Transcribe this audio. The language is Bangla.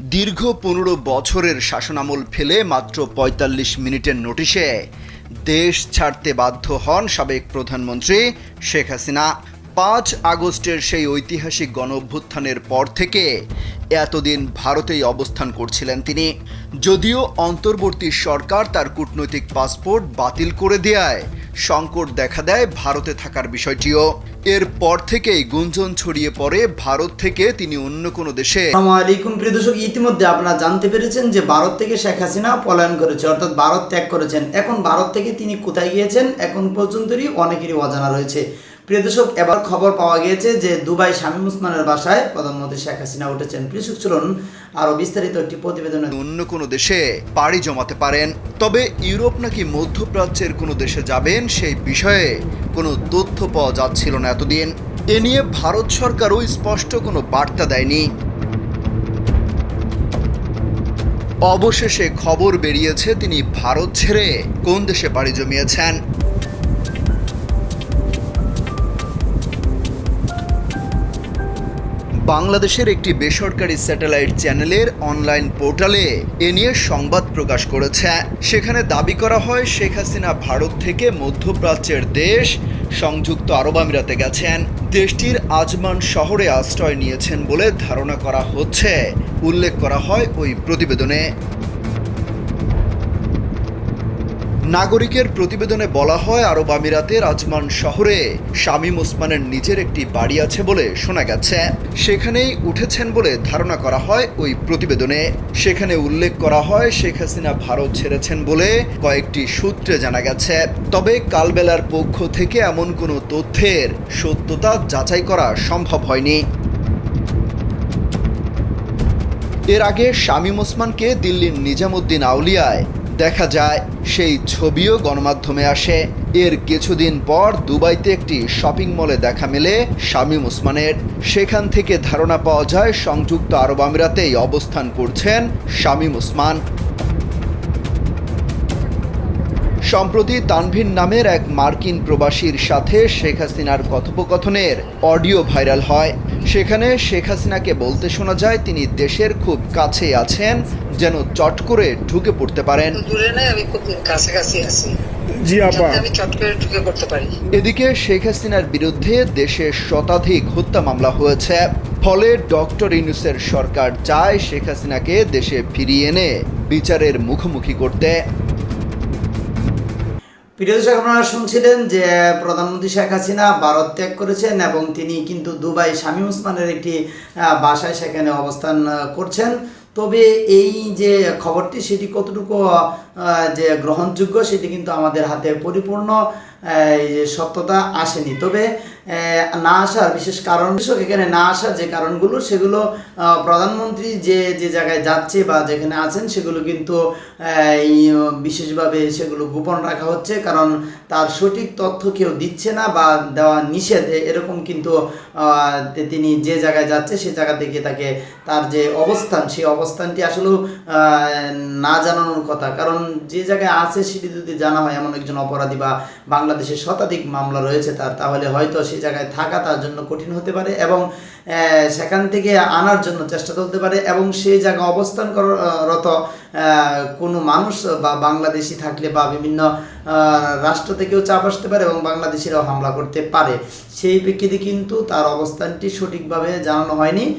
দীর্ঘ পনেরো বছরের শাসনামল ফেলে মাত্র পঁয়তাল্লিশ মিনিটের নোটিশে দেশ ছাড়তে বাধ্য হন সাবেক প্রধানমন্ত্রী শেখ হাসিনা। পাঁচ আগস্টের সেই ঐতিহাসিক গণ অভ্যুত্থানের পর থেকে এতদিন ভারতেই অবস্থান করছিলেন তিনি। যদিও অন্তর্বর্তী সরকার তার কূটনৈতিক পাসপোর্ট বাতিল করে দেয়ায় সংকট দেখা দেয় ভারতে থাকার বিষয়টিও। এরপর থেকেই গুঞ্জন ছড়িয়ে পড়ে ভারত থেকে তিনি অন্য কোনো দেশে। আলাইকুম, প্রিয় দর্শক, ইতিমধ্যে আপনারা জানতে পেরেছেন যে ভারত থেকে শেখ হাসিনা পলায়ন করেছে, অর্থাৎ ভারত ত্যাগ করেছেন। এখন ভারত থেকে তিনি কোথায় গিয়েছেন? এখন পর্যন্তই অনেকেরই অজানা রয়েছে। প্রিয় দর্শক, এবার খবর পাওয়া গিয়েছে যে দুবাই শামীম উসমানের বাসায় প্রধানমন্ত্রী শেখ হাসিনা উঠেছেন। দর্শক চলুন আরও বিস্তারিত একটি প্রতিবেদনে। অন্য কোনো দেশে পাড়ি জমাতে পারেন, তবে ইউরোপ নাকি মধ্যপ্রাচ্যের কোনো দেশে যাবেন সেই বিষয়ে কোনো তথ্য পাওয়া যাচ্ছিল না এতদিন। এ নিয়ে ভারত সরকারও স্পষ্ট কোনো বার্তা দেয়নি। অবশেষে খবর বেরিয়েছে তিনি ভারত ছেড়ে কোন দেশে পাড়ি জমিয়েছেন। বাংলাদেশের একটি বেসরকারি স্যাটেলাইট চ্যানেলের অনলাইন পোর্টালে এ নিয়ে সংবাদ প্রকাশ করেছে। সেখানে দাবি করা হয়, শেখ হাসিনা ভারত থেকে মধ্যপ্রাচ্যের দেশ সংযুক্ত আরব আমিরাতে গেছেন। দেশটির আজমান শহরে আশ্রয় নিয়েছেন বলে ধারণা করা হচ্ছে। উল্লেখ করা হয় ওই প্রতিবেদনে। নাগরিকের প্রতিবেদনে বলা হয়, আরব আমিরাতের আজমান শহরে শামীম ওসমানের নিজের একটি বাড়ি আছে বলে শোনা গেছে। সেখানেই উঠেছেন বলে ধারণা করা হয় ওই প্রতিবেদনে। সেখানে উল্লেখ করা হয়, শেখ হাসিনা ভারত ছেড়েছেন বলে কয়েকটি সূত্রে জানা গেছে। তবে কালবেলার পক্ষ থেকে এমন কোনো তথ্যের সত্যতা যাচাই করা সম্ভব হয়নি। এর আগে শামীম ওসমানকে দিল্লির নিজামুদ্দিন আউলিয়ায় দেখা যায়, সেই ছবিও গণমাধ্যমে আসে। এর কিছুদিন পর দুবাইতে একটি শপিং মলে দেখা মেলে শামীম ওসমানের। সেখান থেকে ধারণা পাওয়া যায়, সংযুক্ত আরব আমিরাতেই অবস্থান করছেন শামীম ওসমান। সম্প্রতি তানভীর নামের এক মার্কিন প্রবাসীর সাথে শেখ হাসিনার কথোপকথনের অডিও ভাইরাল হয়। সেখানে শেখ হাসিনাকে বলতে শোনা যায় তিনি দেশের খুব কাছে আছেন যেন চট করে ঢুকে পড়তে পারেন। আমি খুব কাছাকাছি আছি। জি আপা। যাতে আমি চট করে ঢুকে পড়তে পারি। এদিকে শেখ হাসিনার বিরুদ্ধে দেশে শতাধিক হত্যা মামলা হয়েছে। ফলে ডক্টর ইনুসের সরকার চায় শেখ হাসিনাকে দেশে ফিরিয়ে এনে বিচারের মুখোমুখি করতে। প্রিয় দর্শক, আপনারা শুনছিলেন যে প্রধানমন্ত্রী শেখ হাসিনা ভারত ত্যাগ করেছেন এবং তিনি কিন্তু দুবাই শামীম উসমানের একটি বাসায় সেখানে অবস্থান করছেন। তবে এই যে খবরটি, সেটি কতটুকু যে গ্রহণযোগ্য, সেটি কিন্তু আমাদের হাতে পরিপূর্ণ। এই যে সত্যতা আসেনি। তবে না আসার বিশেষ কারণ এখানে না আসার যে কারণগুলো, সেগুলো প্রধানমন্ত্রী যে যে জায়গায় যাচ্ছে বা যেখানে আছেন, সেগুলো কিন্তু বিশেষভাবে সেগুলো গোপন রাখা হচ্ছে। কারণ তার সঠিক তথ্য কেউ দিচ্ছে না বা দেওয়া নিষেধ এরকম কিন্তু তিনি যে জায়গায় যাচ্ছে, সে জায়গা থেকে তাকে তার যে অবস্থান, সেই অবস্থানটি আসলে না জানানোর কথা। কারণ যে জায়গায় আছে, সেটি যদি জানা হয়, এমন একজন অপরাধী বা বাংলাদেশে শতাধিক মামলা রয়েছে তার তাহলে হয়তো সেই জায়গায় থাকা তার জন্য কঠিন হতে পারে এবং সেখান থেকে আনার জন্য চেষ্টা চলতে পারে এবং সেই জায়গায় অবস্থান কর- আহ, রত কোনো মানুষ বা বাংলাদেশি থাকলে বা বিভিন্ন রাষ্ট্র থেকেও চাপ আসতে পারে এবং বাংলাদেশিরাও হামলা করতে পারে। সেই প্রেক্ষিতে কিন্তু তার অবস্থানটি সঠিকভাবে জানানো হয়নি।